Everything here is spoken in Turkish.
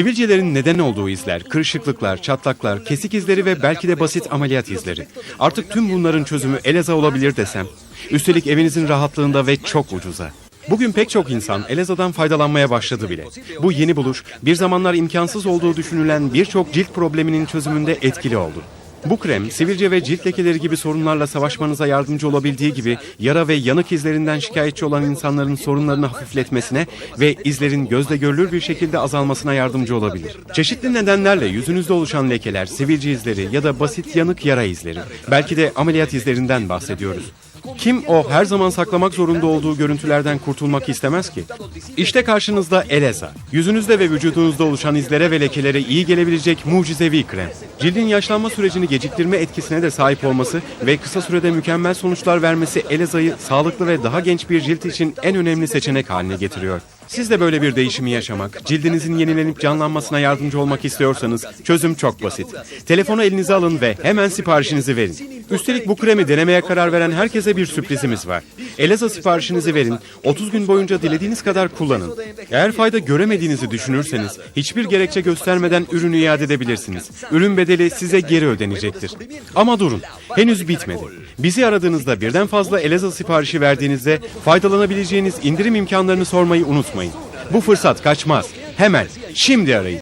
Sivilcelerin neden olduğu izler, kırışıklıklar, çatlaklar, kesik izleri ve belki de basit ameliyat izleri. Artık tüm bunların çözümü Eleza olabilir desem. Üstelik evinizin rahatlığında ve çok ucuza. Bugün pek çok insan Eleza'dan faydalanmaya başladı bile. Bu yeni buluş bir zamanlar imkansız olduğu düşünülen birçok cilt probleminin çözümünde etkili oldu. Bu krem sivilce ve cilt lekeleri gibi sorunlarla savaşmanıza yardımcı olabildiği gibi yara ve yanık izlerinden şikayetçi olan insanların sorunlarını hafifletmesine ve izlerin gözle görülür bir şekilde azalmasına yardımcı olabilir. Çeşitli nedenlerle yüzünüzde oluşan lekeler, sivilce izleri ya da basit yanık yara izleri, belki de ameliyat izlerinden bahsediyoruz. Kim o her zaman saklamak zorunda olduğu görüntülerden kurtulmak istemez ki? İşte karşınızda Eleza. Yüzünüzde ve vücudunuzda oluşan izlere ve lekelere iyi gelebilecek mucizevi krem. Cildin yaşlanma sürecini geciktirme etkisine de sahip olması ve kısa sürede mükemmel sonuçlar vermesi Eleza'yı sağlıklı ve daha genç bir cilt için en önemli seçenek haline getiriyor. Siz de böyle bir değişimi yaşamak, cildinizin yenilenip canlanmasına yardımcı olmak istiyorsanız çözüm çok basit. Telefonu elinize alın ve hemen siparişinizi verin. Üstelik bu kremi denemeye karar veren herkese bir sürprizimiz var. Eleza siparişinizi verin, 30 gün boyunca dilediğiniz kadar kullanın. Eğer fayda göremediğinizi düşünürseniz hiçbir gerekçe göstermeden ürünü iade edebilirsiniz. Ürün bedeli size geri ödenecektir. Ama durun, henüz bitmedi. Bizi aradığınızda birden fazla Eleza siparişi verdiğinizde faydalanabileceğiniz indirim imkanlarını sormayı unutmayın. Bu fırsat kaçmaz. Hemen, şimdi arayın.